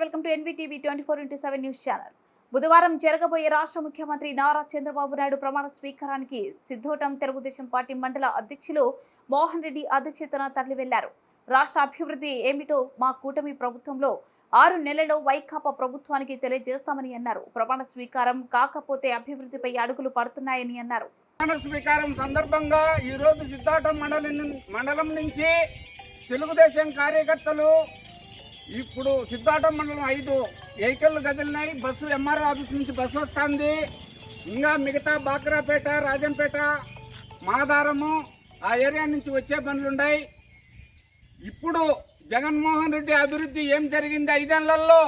Welcome to NVTV twenty four into seven news channel. బుధవారం జరగబోయే రాష్ట్ర ముఖ్యమంత్రి నారా చంద్రబాబు నాయుడు ప్రమాణ స్వీకారానికి సిద్ధోటం తెలుగుదేశం పార్టీ మండల అధ్యక్షులు మోహన్ రెడ్డి అధ్యక్షతన తరలి వెళ్ళారు రాష్ట్ర అభివృద్ధి ఏమిటో మా కూటమి ప్రభుత్వంలో ఆరు నెలలో వైకాపా ప్రభుత్వానికి తెలియజేస్తామని అన్నారు. ప్రమాణ స్వీకారం కాకపోతే అభివృద్ధిపై అడుగులు పడుతున్నాయని అన్నారు. ప్రమాణ స్వీకారం సందర్భంగా ఈరోజు సిద్ధార్థం మండలం మండలం నుంచి తెలుగుదేశం కార్యకర్తలు ఇప్పుడు సిద్ధార్థం మండలం ఐదు వెహికల్ కదిలినాయి బస్సు ఎంఆర్ఓ ఆఫీస్ నుంచి బస్సు వస్తుంది. ఇంకా మిగతా బాక్రాపేట రాజంపేట మాదారము ఆ ఏరియా నుంచి వచ్చే పనులున్నాయి ఇప్పుడు జగన్మోహన్ రెడ్డి అభివృద్ధి ఏం జరిగింది ఐదేళ్ళలో?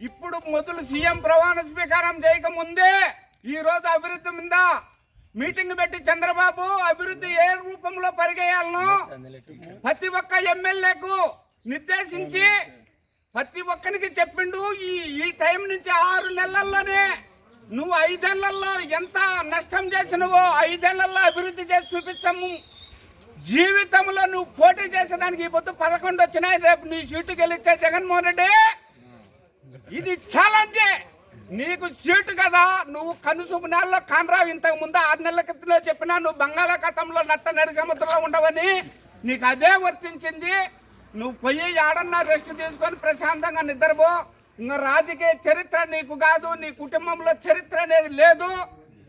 ఇప్పుడు మొదలు సీఎం ప్రమాణ స్వీకారం చేయకముందే ఈ రోజు అభివృద్ధి మీద మీటింగ్ పెట్టి చంద్రబాబు అభివృద్ధి ఏ రూపంలో పరిగేయాలను ప్రతి ఒక్క ఎమ్మెల్యేకు నిర్దేశించి ప్రతి ఒక్కరికి చెప్పిండు ఈ ఈ టైం నుంచి ఆరు నెలల్లోనే నువ్వు ఐదేళ్ళలో ఎంత నష్టం చేసినవో ఐదేళ్ళలో అభివృద్ధి చేసి చూపించము. జీవితంలో నువ్వు పోటీ చేసేదానికి ఈ పొద్దు పదకొండు వచ్చినాయి రేపు నీ సీటు గెలిచే జగన్మోహన్ రెడ్డి. ఇది ఛాలెంజే నీకు సీటు కదా నువ్వు కనుసూపు నెలలో కానరావు ఇంతకు ముందు ఆరు నెలల క్రితంలో చెప్పినా నువ్వు బంగాళాఖాతంలో నట్ట నడి సముద్రంలో ఉండవని నీకు అదే వర్తించింది. నువ్వు పోయి ఆడన్నా రెస్ట్ తీసుకొని ప్రశాంతంగా నిద్రపో. ఇంకా రాజకీయ చరిత్ర నీకు కాదు నీ కుటుంబంలో చరిత్ర అనేది లేదు.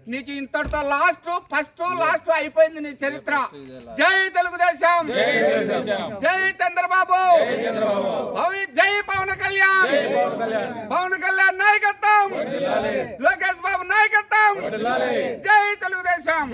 నీకు ఇంతటితో లాస్ట్ ఫస్ట్ లాస్ట్ అయిపోయింది నీ చరిత్ర. జై తెలుగుదేశం. జై చంద్రబాబు. భవి- జై పవన్ కళ్యాణ్. పవన్ కళ్యాణ్. నాయకత్వం. లోకేష్ బాబు నాయకత్వం. జై తెలుగుదేశం.